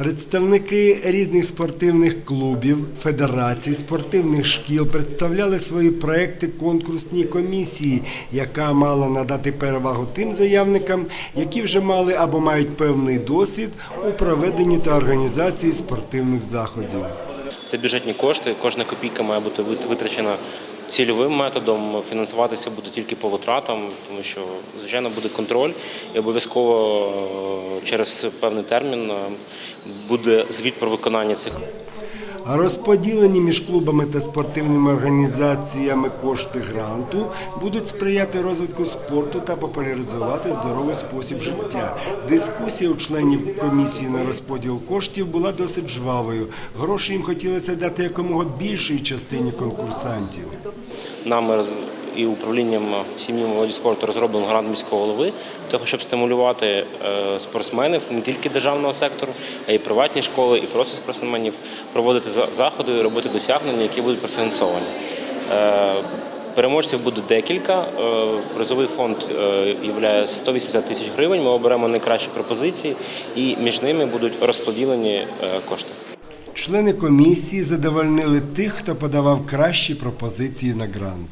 Представники різних спортивних клубів, федерацій, спортивних шкіл представляли свої проекти конкурсній комісії, яка мала надати перевагу тим заявникам, які вже мали або мають певний досвід у проведенні та організації спортивних заходів. Це бюджетні кошти. Кожна копійка має бути витрачена цільовим методом. Фінансуватися буде тільки по витратам, тому що звичайно буде контроль і обов'язково через певний термін е, буде звіт про виконання цих. Розподілені між клубами та спортивними організаціями кошти гранту будуть сприяти розвитку спорту та популяризувати здоровий спосіб життя. Дискусія у членів комісії на розподіл коштів була досить жвавою. Гроші їм хотілося дати якомога більшій частині конкурсантів. Нами і управлінням сім'ї молоді спорту розроблено грант міського голови для того, щоб стимулювати е, спортсменів не тільки державного сектору, а й приватні школи, і просто спортсменів проводити заходи і робити досягнення, які будуть профінансовані. Е, Переможців буде декілька. Е, Призовий фонд є 180 тисяч гривень. Ми оберемо найкращі пропозиції, і між ними будуть розподілені кошти. Члени комісії задовольнили тих, хто подавав кращі пропозиції на грант.